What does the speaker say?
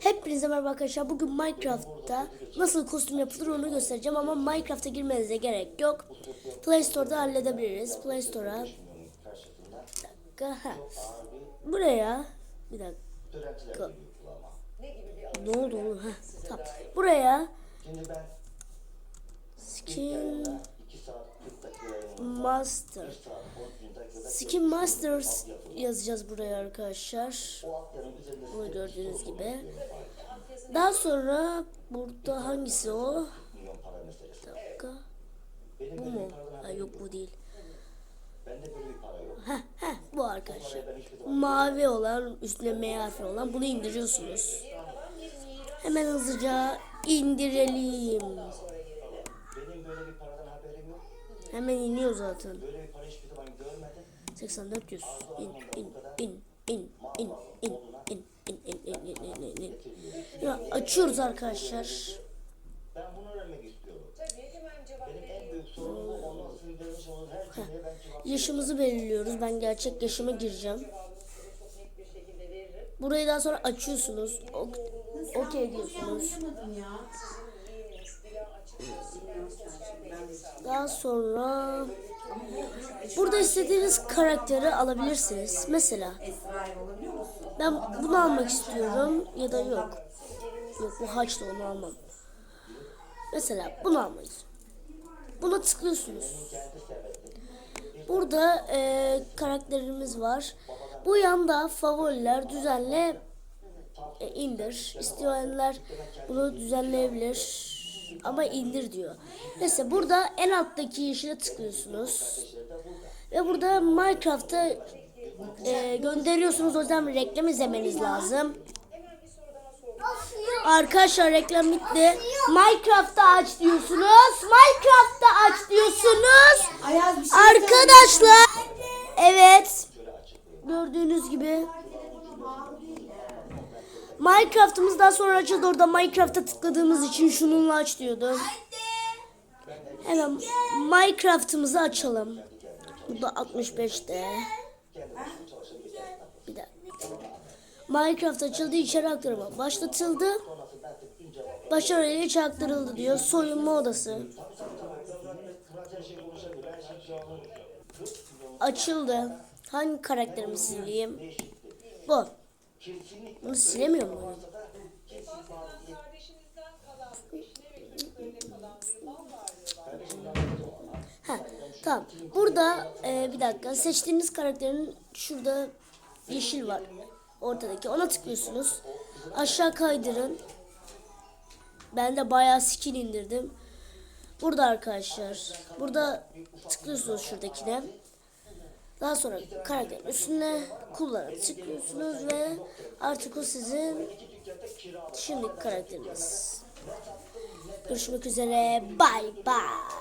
Hepinize merhaba arkadaşlar. Bugün Minecraft'ta nasıl kostüm yapılır onu göstereceğim ama Minecraft'a girmenize gerek yok. Play Store'da halledebiliriz. Play Store'a bir dakika. Ha. Buraya bir dakika. Ne oldu oğlum? Ha. Tamam. Buraya Skin Master. Skin Masters yazacağız buraya arkadaşlar. Bu gördüğünüz gibi. Daha sonra burada hangisi o? Bir dakika. Bu mu? Ha, yok bu değil. Heh, heh, bu arkadaşlar. Mavi olan, üstüne M olan bunu indiriyorsunuz. Hemen hızlıca indirelim. Hemen iniyor zaten. Böyle bir para hiçbir zaman görmedim. 84 100. İn, in, in, in, in, in, in, in, in, in, in, in, in, in. Ya, açıyoruz arkadaşlar. Ben bunu öğrenmek istiyorum. Yaşımızı belirliyoruz. Ben gerçek yaşıma gireceğim. Burayı daha sonra açıyorsunuz. Ok- Okey diyorsunuz. Daha sonra burada istediğiniz karakteri alabilirsiniz. Mesela ben bunu almak istiyorum ya da yok. Yok bu haçta onu almam. Mesela bunu almak istiyorum. Buna tıklıyorsunuz. Burada e, karakterimiz var. Bu yanda favoriler düzenle e, indir. İsteyenler bunu düzenleyebilir. Ama indir diyor. Neyse burada en alttaki yeşile tıklıyorsunuz. Ve burada Minecraft'a e, gönderiyorsunuz. O yüzden reklam izlemeniz lazım. Arkadaşlar reklam bitti. Minecraft'ta aç diyorsunuz. Minecraft'ta aç diyorsunuz. Şey Arkadaşlar evet gördüğünüz gibi Minecraft'ımız daha sonra açıldı orada Minecraft'a tıkladığımız için şununla aç diyordu. Hemen Minecraft'ımızı açalım. Bu da 65'te. Bir dakika. Minecraft açıldı içeri aktarma başlatıldı. Başarıyla içeri aktarıldı diyor. Soyunma odası. Açıldı. Hangi karakterimi sileyim? Bu. Bunu silemiyor muyum? Ha, tamam. Burada e, bir dakika seçtiğiniz karakterin şurada yeşil var. Ortadaki. Ona tıklıyorsunuz. Aşağı kaydırın. Ben de bayağı skin indirdim. Burada arkadaşlar. Burada tıklıyorsunuz şuradakine. Daha sonra karakterin üstüne kullanıp tıklıyorsunuz ve artık o sizin şimdiki karakteriniz. Görüşmek üzere. Bye bye.